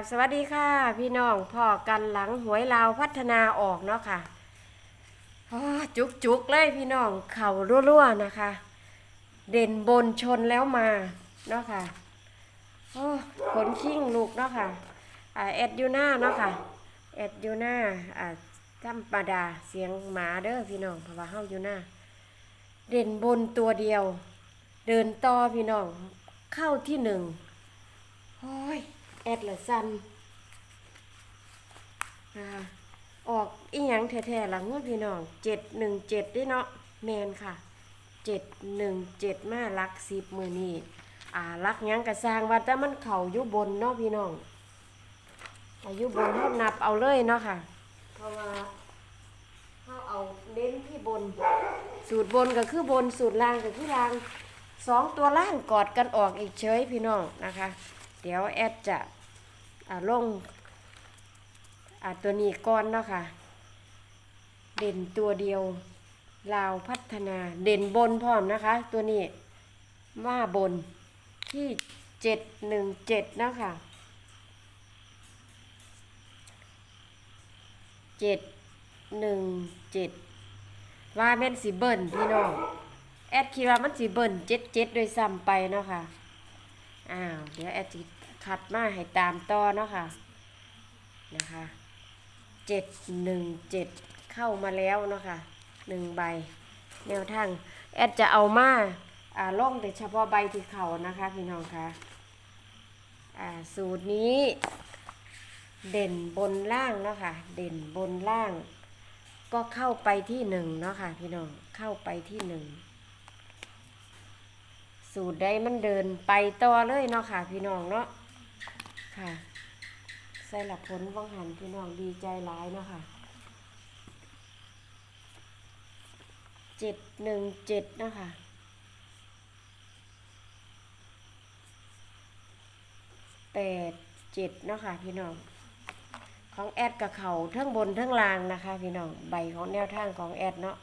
บสวัสดีค่ะ พี่น้องพ่อกันหลังหวยลาวพัฒนาออกเนาะค่ะจุกจุกเลยพี่น้องเข่ารั่วๆนะคะ เด่นบนชนแล้วมาเนาะค่ะโอ้ขนขิ้งลูกเนาะค่ะแอดยูน่าเนาะค่ะแอดยูน่าอ่าธรรมดาเสียงหมาเด้อพี่น้องเพราะว่าเฮายูน่าเด่นบนตัวเดียว เดินต่อพี่น้องเข้าที่หนึ่งโอ้ย อดละสันออกอีหยังแท้ๆหลังว่าพี่น้องเจ็ดหนึ่งเจ็ดด้วยเนาะแมนค่ะเจ็ดหนึ่งเจ็ดมาลักสิบมือนี่อ่าลักยังกระสร้างว่าแต่มันเข่ายู่บนเนาะพี่น้องอายุบนเขานับเอาเลยเนาะค่ะ เพราะว่าเขาเอาเน้นที่บน สูตรบนก็คือบนสูตรล่างก็คือล่างสองตัวล่างกอดกันออกอีกเฉยพี่น้องนะคะ เดี๋ยวแอดจะ อ่าลงอ่าตัวนี้ก้อนเนาะค่ะ เด่นตัวเดียวลาวพัฒนาเด่นบนพร้อมนะคะ ตัวนี้ว่าบนที่เจ็ดหนึ่งเจ็ดนาะคะเจ็ดหนึ่งเจ็ดว่าแม่นสีเบิ้ลพี่น้องแอดคิดว่ามันสีเบิ้ลเจ็ดเจ็ดโดวยซ้ำไปเนาะค่ะอ้าวเดี๋ยวแอดจิ คัดมาให้ตามต่อเนาะค่ะนะคะเจ็ดหนึ่งเจ็ดเข้ามาแล้วเนาะค่ะหนึ่งใบแนวทางแอดจะเอามาอ่าล่องแต่เฉพาะใบที่เขานะคะพี่น้องคะอ่าสูตรนี้เด่นบนล่างเนาะค่ะเด่นบนล่าง ก็เข้าไปที่หนึ่งเนาะค่ะพี่น้องเข้าไปที่หนึ่งสูตรใดมันเดินไปต่อเลยเนาะค่ะพี่น้องเนาะ ค่ะ ใส่หลับผลวังหันพี่น้องดีใจร้ายเนาะค่ะเจ็ดหนึ่งเจ็ดเนาะค่ะแปดเจ็ดเนาะค่ะพี่น้อง ของแอดกับเขาทั้งบนทั้งล่างนะคะ พี่น้องใบของแนวทางของแอดเนาะ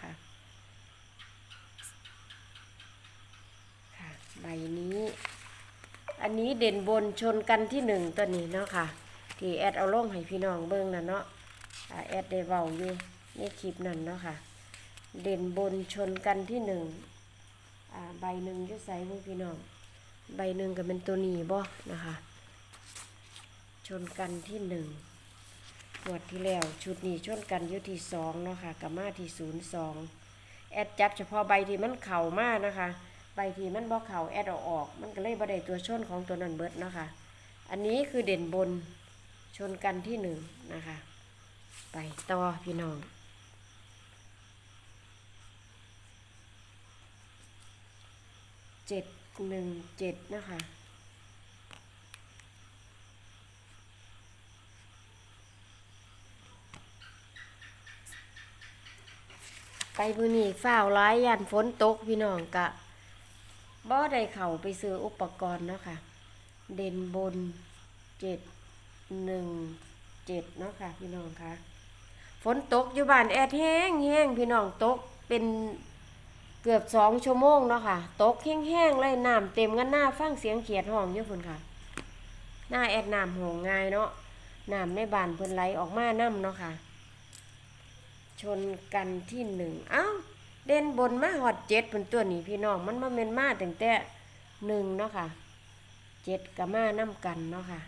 ค่ะค่ะใบนี้ อันนี้เด่นบนชนกันที่หนึ่งตัวนี้เนาะค่ะ ที่แอดเอาลงให้พี่น้องเบิ่งน่ะเนาะแอดได้เว้าอยู่ในคลิปนั่นเนาะค่ะ เด่นบนชนกันที่หนึ่งใบหนึ่งจะใส่พวกพี่น้อง ใบหนึ่งก็เป็นตัวนี้บ่นะคะ ชนกันที่หนึ่งหมวดที่แล้วชุดนี้ชนกันอยู่ที่สองเนาะค่ะกับมาที่ศูนย์สองแอดจับเฉพาะใบที่มันเข่ามากนะคะ ใบที่มันบ่เข่าแอดเอาออก มันก็เลยบ่ได้ตัวชนของตัวนั้นเบิดเนาะค่ะ อันนี้คือเด่นบนชนกันที่หนึ่งนะคะ ไปต่อพี่น้อง เจ็ดหนึ่งเจ็ดนะคะไปมือนี้ฝ้าวร้ายยันฝนตกพี่น้องกะ บ่ได้เข่าไปซื้ออุปกรณ์เนาะค่ะ เด่นบนเจ็ดหนึ่งเจ็ดเนาะค่ะ พี่น้องค่ะฝนตกอยู่บ้านแอดแห้งแห้งพี่น้องตกเป็นเกือบสองชั่วโมงเนาะค่ะ ตกแห้งแห้งๆเลยน้ำเต็มกันหน้าฟังเสียงเขียดห้องเยอะพุ่นค่ะ หน้าแอดน้ำหงง่ายเนาะน้ำในบ้านเพิ่นไหลออกมาน้ำเนาะค่ะ ชนกันที่หนึ่งเอ้า เด่นบนมาหอดเจ็ดเป็นตัวนี้พี่น้องมันมาเมนมาตั้งแต่หนึ่งเนาะค่ะเจ็ดกับมาน้ำกันเนาะค่ะ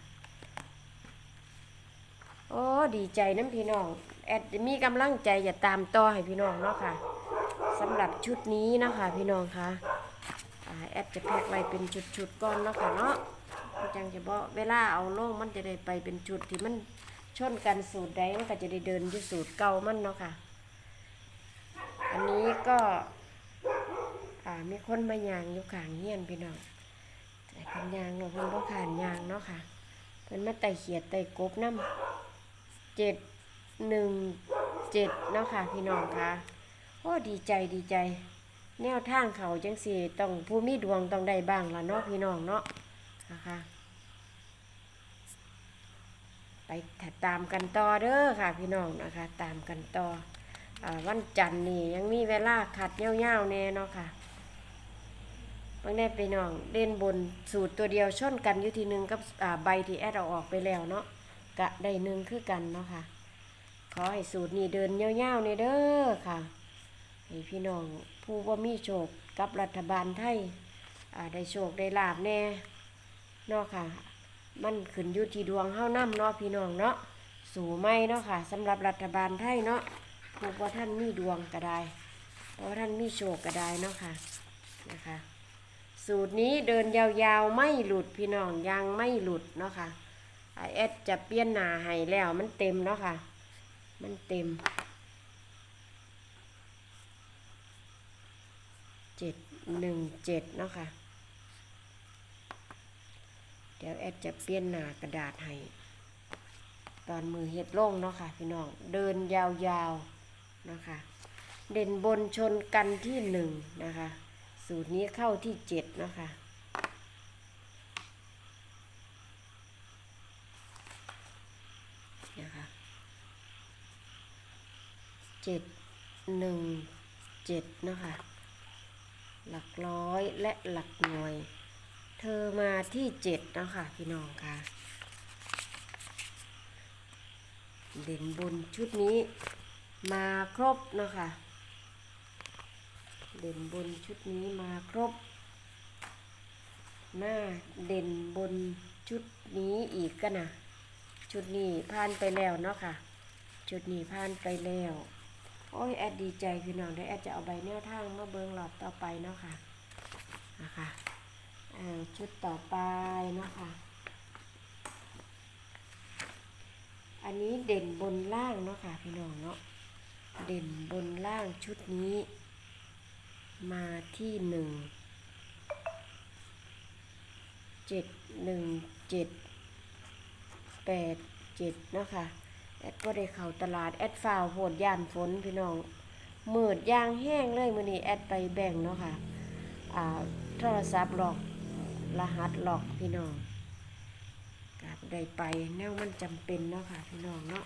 โอ้ดีใจน้ำพี่น้องแอดมีกำลังใจอย่าตามต่อให้พี่น้องเนาะค่ะสำหรับชุดนี้เนาะค่ะพี่น้องค่ะอ่าแอดจะแพ็กไว้เป็นชุดๆก่อนเนาะค่ะเนาะจังจะบอกเวลาเอาโลงมันจะได้ไปเป็นชุดที่มันชนกันสูตรใดมันก็จะได้เดินที่สูตรเก่ามันเนาะค่ะ อันนี้ก็มีคนมายางอยู่ข้างเฮียนพี่น้องแต่เพิ่นยางเนาเพิ่นบ่ขานยางเนาะค่ะเพิ่นมาไต่เขียดไต่กบน้ำเจ็ดหนึ่งเจ็ดเนาะค่ะพี่น้องค่ะโอ้ดีใจดีใจ แนวทางเขาจังสี่ต้องผู้มีดวงต้องได้บ้างละเนาะพี่น้องเนาะนะคะไปตามกันต่อเด้อค่ะพี่น้องนะคะ ตามกันต่อ วันจันทร์นี่ยังมีเวลาขัดเย้าวๆแน่เนาะค่ะบางแน่ไปน้องเล่นบนสูตรตัวเดียวชนกันอยู่ทีหนึงกับใบที่แอดเอาออกไปแล้วเนาะกะได้หนึ่งคือกันเนาะค่ะ ขอให้สูตรนี้เดินยาวๆในเด้อค่ะให้พี่น้องผู้ว่ามีโชคกับรัฐบาลไทยได้โชคได้ลาบแน่เนาะค่ะ มันขึ้นอยู่ที่ดวงเฮานํเนาะพี่น้องเนาะสู่ไม่เนาะค่ะสำหรับรัฐบาลไทยเนาะ ผู้ว่าท่านมีดวงก็ได้เพราะว่าท่านมีโชคก็ได้เนาะค่ะนะคะ สูตรนี้เดินยาวๆไม่หลุดพี่น้องยังไม่หลุดเนาะค่ะไอเอสจะเปลี่ยนหนาให้แล้วมันเต็มเนาะค่ะ มันเต็มเจ็ดหนึ่งเจ็ดเนาะค่ะ เดี๋ยวแอดจะเปลี่ยนหนากระดาษให้ ตอนมือเฮ็ดลงเนาะค่ะพี่น้อง เดินยาวๆ นะคะ เด่นบนชนกันที่หนึ่งนะคะ สูตรนี้เข้าที่เจ็ดนะค่ะนะคะเจ็ดหนึ่งเจ็ดนะคะ หลักร้อยและหลักหน่วย เธอมาที่เจ็ดนะคะพี่น้องค่ะเด่นบนชุดนี้ มาครบเนาะค่ะ เด่นบนชุดนี้มาครบ หน้าเด่นบนชุดนี้อีกกันนะชุดนี้ผ่านไปแล้วเนาะค่ะ ชุดนี้ผ่านไปแล้ว โอ้ยแอดดีใจพี่น้องได้วแอดจะเอาใบแนวทางมาเบิงหลอดต่อไปเนาะค่ะนะคะชุดต่อไปเนาะค่ะอันนี้เด่นบนล่างเนาะค่ะพี่น้องเนาะ เด่นบนล่างชุดนี้ มาที่หนึ่งเจ็ดหนึ่งเจ็ดแปดเจ็ดเนาะค่ะแอดก็ได้เข้าตลาดแอดฝ่าวโหดยานฝนพี่น้องมืดยางแห้งเลยมือนี้แอดไปแบ่งเนาะค่ะอ่าโทรศัพท์หลอกรหัสหลอกพี่น้องกาบได้ไปแนวมันจำเป็นเนาะค่ะพี่น้องเนาะ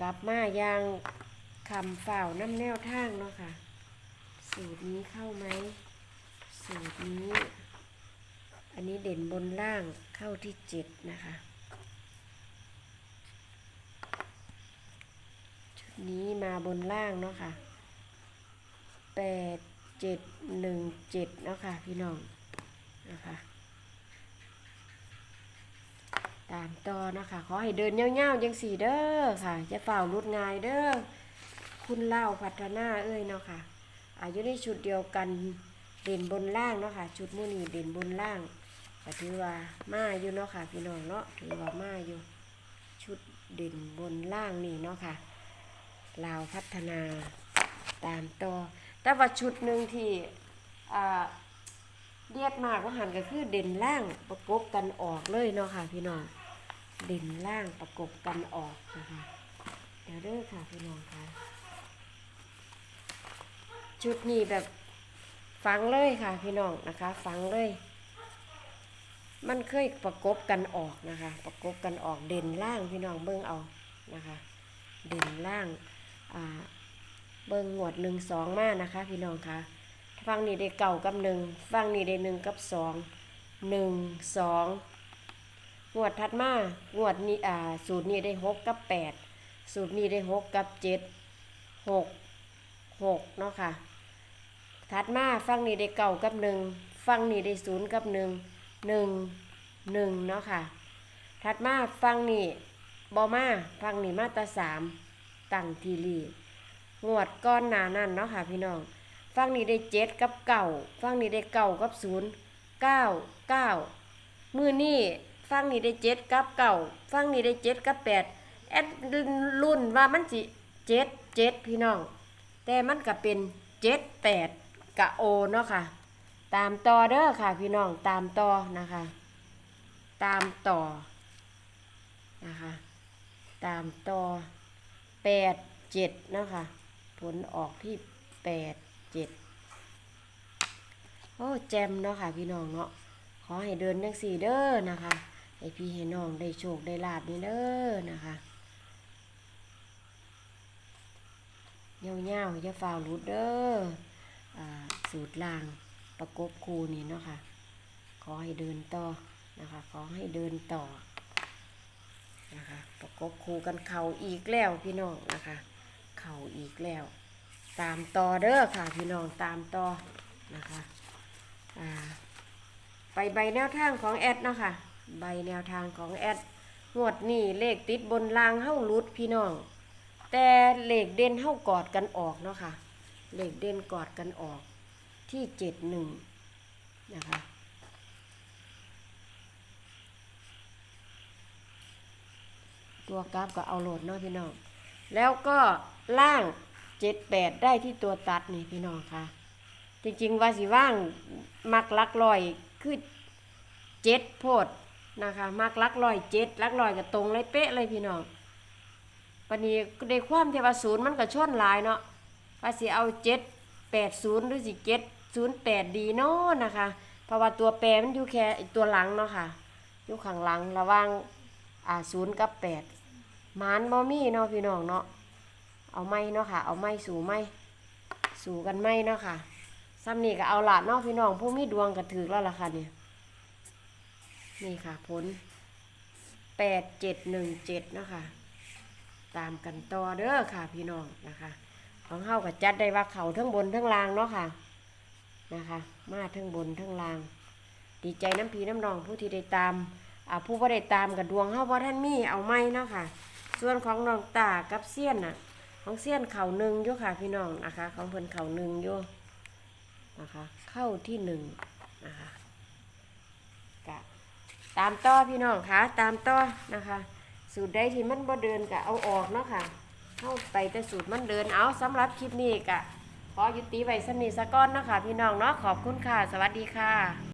กลับมายางคำฝ่าวน้ำแนวทางเนาะค่ะ สูตรนี้เข้าไหม สูตรนี้ อันนี้เด่นบนล่างเข้าที่เจ็ดนะคะ ชุดนี้มาบนล่างเนาะค่ะแปดเจ็ดหนึ่งเจ็ดเนาะค่ะพี่น้องนะคะ ตามต่อนะคะ ขอให้เดินเงี้ยวๆยังสี่เด้อค่ะจะเฝ้ารุดง่ายเด้อคุณเล่าพัฒนาเอ้ยเนาะค่ะอายุในชุดเดียวกันเด่นบนล่างเนาะค่ะชุดมือนี้เด่นบนล่างก็ถือว่ามาอยู่เนาะค่ะพี่น้องเนาะถือว่ามาอยู่ ชุดเด่นบนล่างนี่เนาะค่ะลาวพัฒนาตามต่อแต่ว่าชุดหนึ่งที่อ่าเรียกมากว่าหันก็คือเด่นล่างประกบกันออกเลยเนาะค่ะพี่น้อง เด่นล่างประกบกันออกนะคะ เดี๋ยวเด้อค่ะพี่น้องค่ะ ชุดนี้แบบฟังเลยค่ะพี่น้องนะคะ ฟังเลย มันเคยประกบกันออกนะคะ ประกบกันออกเด่นล่างพี่น้องเบิ้งเอานะคะ เด่นล่างอ่าเบิ้งงวดหนึ่งสองมานะคะ พี่น้องคะฟังนี่ได้เก่ากับหนึ่งฟังนี่ได้หนึ่งกับสองหนึ่งสอง งวดถัดมางวดนี้อ่าสูตรนี้ได้หกกับแปดสูตรนี้ได้หกกับเจ็ดหกหกเนาะค่ะ ถัดมาฟังนี่ได้เก่ากับหนึ่งฟังนี่ได้ศูนย์กับหนึ่งหนึ่งหนึ่งเนาะค่ะ ถัดมาฟังนี่บอมาฟังนี่มาตราสามตั้งทีรีงวดก้อนหนานั่นเนาะค่ะพี่น้องฟังนี่ได้เจ็ดกับเก่าฟังนี่ได้เก่ากับศูนย์เก้าเก้ามือนี่ ฟังนี่ได้เจ็ดกับเก่าฟังนี่ได้เจ็ดกับแปดแอดรุ่นว่ามันสิเจ็ดเจ็ดพี่น้อง แต่มันก็เป็นเจ็ดแปดกะโอเนาะค่ะ ตามต่อเด้อค่ะ พี่น้องตามต่อนะคะ ตามต่อนะคะ ตามต่อแปดเจ็ดเนาะค่ะผลออกที่แปดเจ็ดโอ้แจมเนาะค่ะพี่น้องเนาะขอให้เดินจังสี่เด้อนะคะ ให้พี่ให้น้องได้โชคได้ลาบนี่เด้อนะคะเงี้ยวเงี้ยวๆอย่าฝ่าวรูดเด้ออสูตรล่างประกบคูนี่เนาะค่ะ ขอให้เดินต่อนะคะ ขอให้เดินต่อนะคะ ประกบคูกันเข่าอีกแล้วพี่น้องนะคะ เข่าอีกแล้ว ตามต่อเด้อค่ะพี่น้องตามต่อนะคะ อ่า ไปใบแนวทางของแอดเนาะค่ะ ใบแนวทางของแอดงวดนี่เลขติดบนรางเฮ้ารุดพี่น้อง แต่เลขเด่นเฮ้ากอดกันออกเนาะค่ะ เลขเด่นกอดกันออกที่เจ็ดหนึ่งนะคะตัวกราฟก็เอาโหลดเนาะพี่น้อง แล้วก็ล่างเจ็ดแปดได้ที่ตัวตัดนี่พี่น้องค่ะ จริงๆว่าสิว่างมักลักลอยคือเจ็ดโพด นะคะมักลักลอยเจ็ดลักลอยกับตรงเลยเป๊ะเลยพี่น้องวันนี้ในความที่ว่าศูนย์มันก็ชนหลายเนาะว่าสิเอาเจ็ดแปดศูนย์หรือสิเจ็ดศูนย์แปดดีเนาะนะคะเพราะว่าตัวแปรมันอยู่แค่ตัวหลังเนาะค่ะอยู่ข้างหลังระว่างอ่าศูนย์กับแปดมานบ่มีเนาะพี่น้องเนาะเอาไม้เนาะค่ะ เอาไม้สู่ไม้สู่กันไม้เนาะค่ะซ้ำนี่ก็เอาหละเนาะพี่น้องผู้มีดวงก็ถือแล้วล่ะค่ะเนี่ย นี่ค่ะผลแปดเจ็ดหนึ่งเจ็ดเนาะค่ะตามกันต่อเด้อค่ะพี่น้องนะคะ ของเฮาก็จัดได้ว่าเขาทั้งบนทั้งล่างเนาะค่ะนะคะ มาทั้งบนทั้งล่าง ดีใจน้ำพีน้ำนองผู้ที่ได้ตามผู้บ่ได้ตามกับดวงเฮาบ่ท่านมีเอาไม้เนาะค่ะ ส่วนของน้องตากับเสี้ยนน่ะ ของเสี้ยนเข่าหนึ่งอยู่ค่ะพี่น้องนะคะ ของเพิ่นเข่าหนึ่งอยู่นะคะ เข้าที่หนึ่งนะคะ ตามต่อพี่น้องค่ะตามต่อนะคะ สูตรใดที่มันบ่เดินกะเอาออกเนาะค่ะเข้าไปแต่สูตรมันเดินเอาสำหรับคลิปนี้กะขอยุติไว้สำนีสะก้อนเนาะค่ะพี่น้องเนาะขอบคุณค่ะ สวัสดีค่ะ